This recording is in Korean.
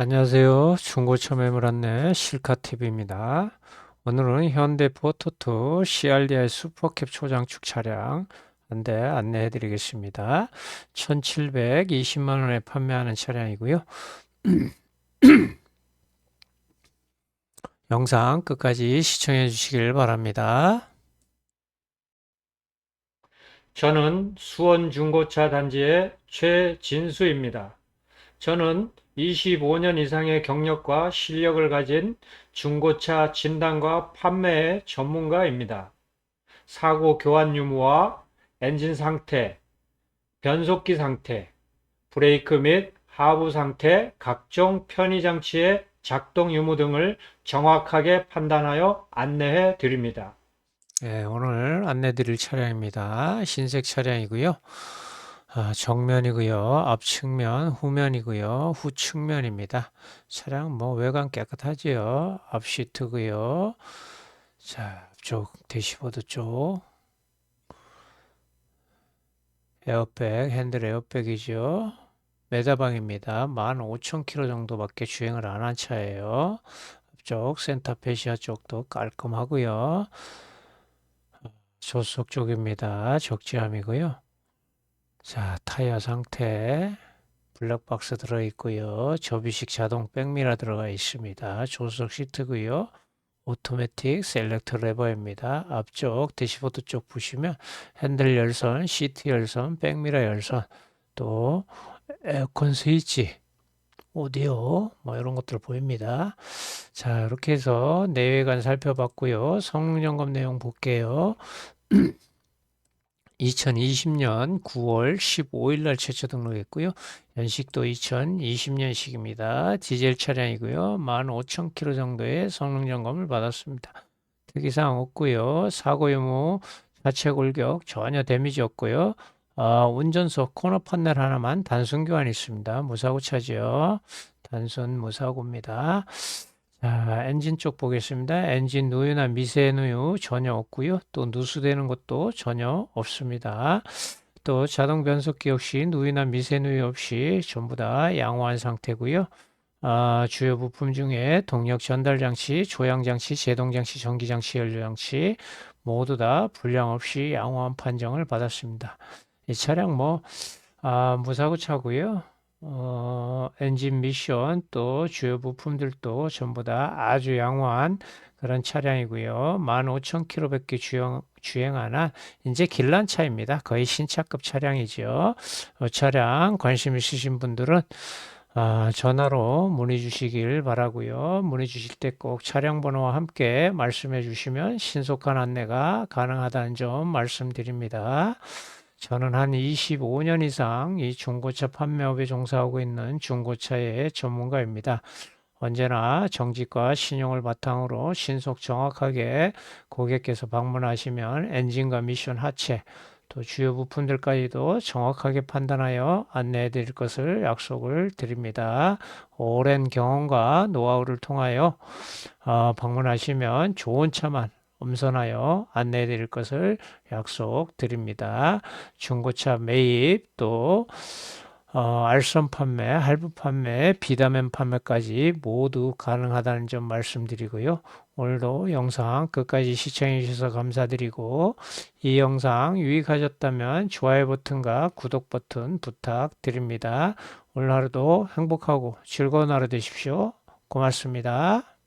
안녕하세요. 중고차 매물 안내 실카TV입니다. 오늘은 현대 포토2 CRDI 슈퍼캡 초장축 차량 한 대 안내해 드리겠습니다. 1720만 원에 판매하는 차량이고요. 영상 끝까지 시청해 주시길 바랍니다. 저는 수원 중고차 단지의 최진수입니다. 저는 25년 이상의 경력과 실력을 가진 중고차 진단과 판매의 전문가입니다. 사고 교환 유무와 엔진 상태, 변속기 상태, 브레이크 및 하부 상태, 각종 편의 장치의 작동 유무 등을 정확하게 판단하여 안내해 드립니다. 네, 오늘 안내 드릴 차량입니다. 흰색 차량이고요. 아, 정면이고요. 앞측면, 후면이고요. 후측면입니다. 차량 뭐 외관 깨끗하지요. 앞 시트고요. 자, 앞쪽 대시보드 쪽 에어백, 핸들 에어백이죠. 메다방입니다. 15,000km 정도밖에 주행을 안 한 차예요. 앞쪽 센터페시아 쪽도 깔끔하고요. 조수석 쪽입니다. 적재함이고요. 자, 타이어 상태 블랙박스 들어있고요. 접이식 자동 백미러 들어가 있습니다. 조수석 시트고요. 오토매틱 셀렉터 레버입니다. 앞쪽 대시보드 쪽 보시면 핸들 열선, 시트 열선, 백미러 열선, 또 에어컨 스위치, 오디오 뭐 이런 것들 보입니다. 자, 이렇게 해서 내외관 살펴봤고요. 성능 점검 내용 볼게요. 2020년 9월 15일 날 최초 등록했고요. 연식도 2020년식입니다. 디젤 차량이고요. 15,000km 정도의 성능 점검을 받았습니다. 특이사항 없고요. 사고 유무 자체 골격 전혀 데미지 없고요. 아, 운전석 코너 판넬 하나만 단순 교환 있습니다. 무사고 차지요. 단순 무사고입니다. 자, 엔진 쪽 보겠습니다. 엔진 누유나 미세 누유 전혀 없고요. 또 누수되는 것도 전혀 없습니다. 또 자동 변속기 역시 누유나 미세 누유 없이 전부 다 양호한 상태고요. 아, 주요 부품 중에 동력 전달 장치, 조향 장치, 제동 장치, 전기 장치, 연료 장치 모두 다 불량 없이 양호한 판정을 받았습니다. 이 차량 뭐 아, 무사고 차고요. 어, 엔진 미션 또 주요 부품들도 전부 다 아주 양호한 그런 차량이고요. 15,000km밖에 주행, 주행 안한 이제 길란 차입니다. 거의 신차급 차량이죠. 어, 차량 관심 있으신 분들은 아, 전화로 문의 주시길 바라고요. 문의 주실 때 꼭 차량 번호와 함께 말씀해 주시면 신속한 안내가 가능하다는 점 말씀드립니다. 저는 한 25년 이상 이 중고차 판매업에 종사하고 있는 중고차의 전문가입니다. 언제나 정직과 신용을 바탕으로 신속 정확하게 고객께서 방문하시면 엔진과 미션 하체 또 주요 부품들까지도 정확하게 판단하여 안내해 드릴 것을 약속을 드립니다. 오랜 경험과 노하우를 통하여 어, 방문하시면 좋은 차만 엄선하여 안내해 드릴 것을 약속드립니다. 중고차 매입 또 어, 알선 판매, 할부 판매, 비다맨 판매까지 모두 가능하다는 점 말씀드리고요. 오늘도 영상 끝까지 시청해 주셔서 감사드리고 이 영상 유익하셨다면 좋아요 버튼과 구독 버튼 부탁드립니다. 오늘 하루도 행복하고 즐거운 하루 되십시오. 고맙습니다.